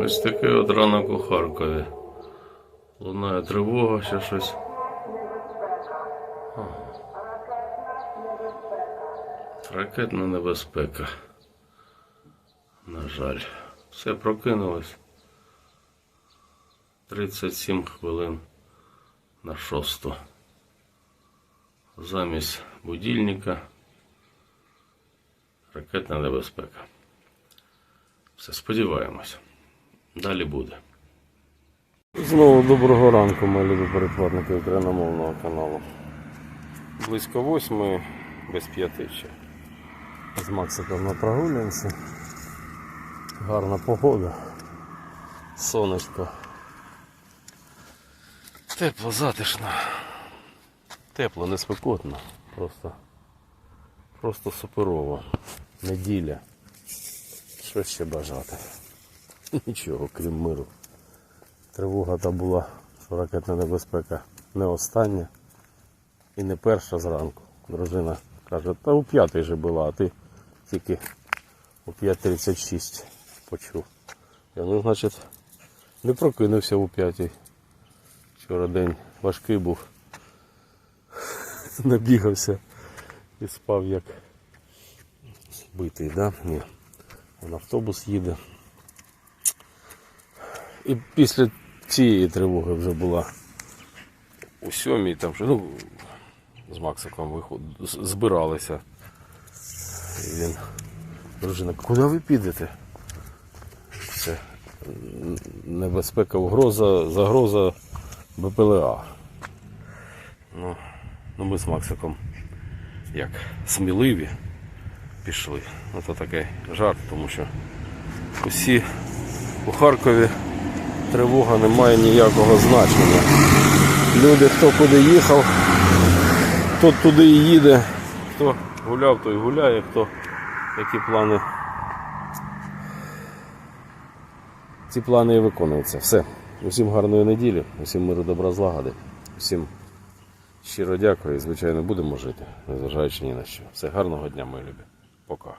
Ось такий от ранок у Харкові. Лунає тривога, ще щось. А. Ракетна небезпека. На жаль. Все прокинулось. 37 хвилин на шосту. Замість будильника. Ракетна небезпека. Все, сподіваємось. Далі буде. Знову доброго ранку, мої любі перекладники україномовного каналу. Близько восьми, без п'яти ще. З Максиком на прогулянці. Гарна погода. Сонечко. Тепло, затишно. Тепло, не спекотно. Просто, просто суперово. Неділя. Що ще бажати? Нічого, крім миру. Тривога та була, що ракетна небезпека не остання і не перша зранку. Дружина каже, та у п'ятій же була, а ти тільки у 5.36 почув. Я ну, значить, не прокинувся у п'ятій. Вчора день важкий був. Набігався і спав як битий, да? Ні. Вон автобус їде. І після цієї тривоги вже була у сьомій, там вже, ну, з Максиком виход... збиралися. І він, дружина, куди ви підете? Це небезпека, угроза, загроза БПЛА. Ну, ну ми з Максиком як сміливі пішли. Ну, то такий жарт, тому що усі у Харкові тривога не має ніякого значення. Люди, хто куди їхав, хто туди і їде, хто гуляв, той гуляє, хто які плани. Ці плани і виконуються. Все. Усім гарної неділі, усім миру добра злагоди, усім щиро дякую і, звичайно, будемо жити, незважаючи ні на що. Все гарного дня, мої любі. Пока.